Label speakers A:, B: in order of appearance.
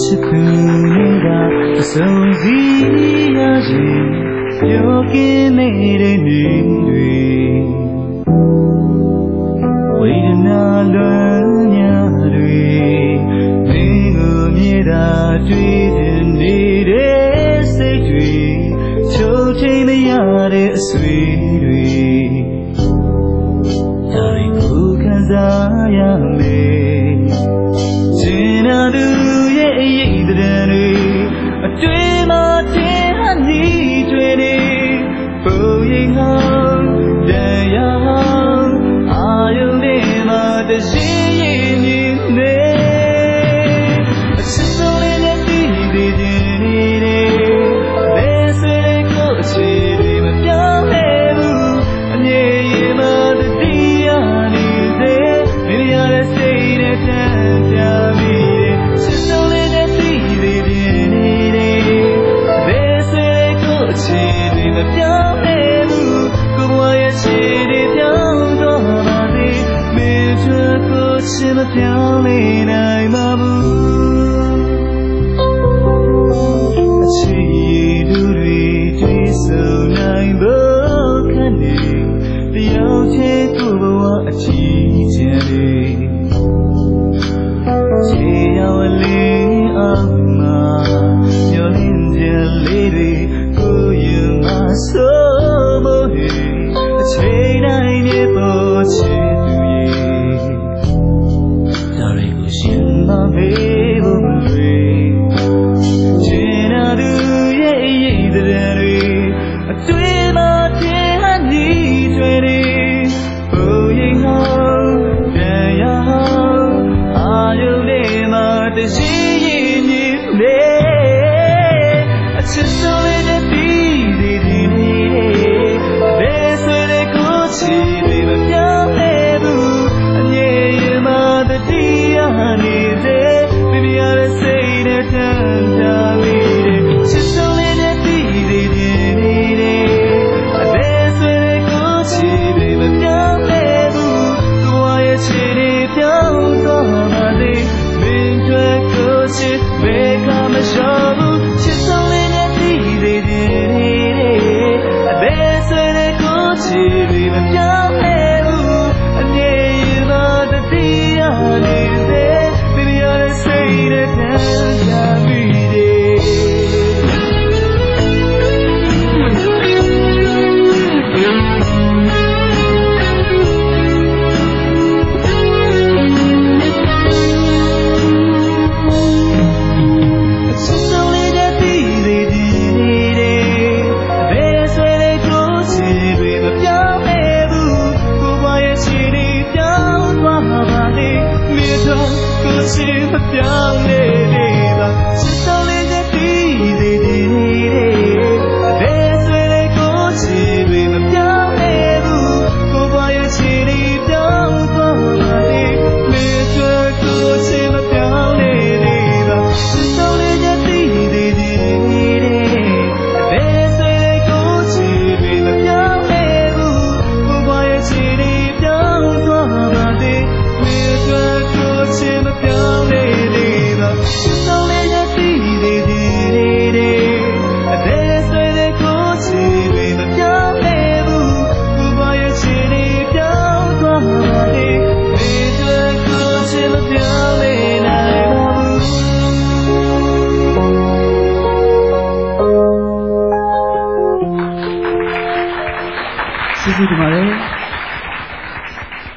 A: ချစ်သူနေတာအဆုံးစီရခြင်းပြောကင်းနေတဲ့နေ့တွေဝေဒနာလွန်ညာတွေမင်းကိုမြည်တာတွေ့တဲ့နေတဲ့စိတ်တွေချိုးချိန်မရတဲ့အဆွေတွေဒါတွေကိုခံစားရ protegido. မပြောင်းလဲနိုင်ပါဘူးအချစ်ရည်လူတွေတွေ့ဆုံနိုင်ဖို့ခက်နေတယောက်ချင်းသူ့ဘဝအချစ် လေးရှိရင်မြေလေအချစ်ဆုံးလေးနဲ့ပြီးဒီဒီနေဘယ်ဆွေတဲ့ကိုချီဒီမပြောင်းသေးဘူးအငြိမ်မှာတတိယနေ Thank you.
B: ကျေးဇူးတင်ပါတယ်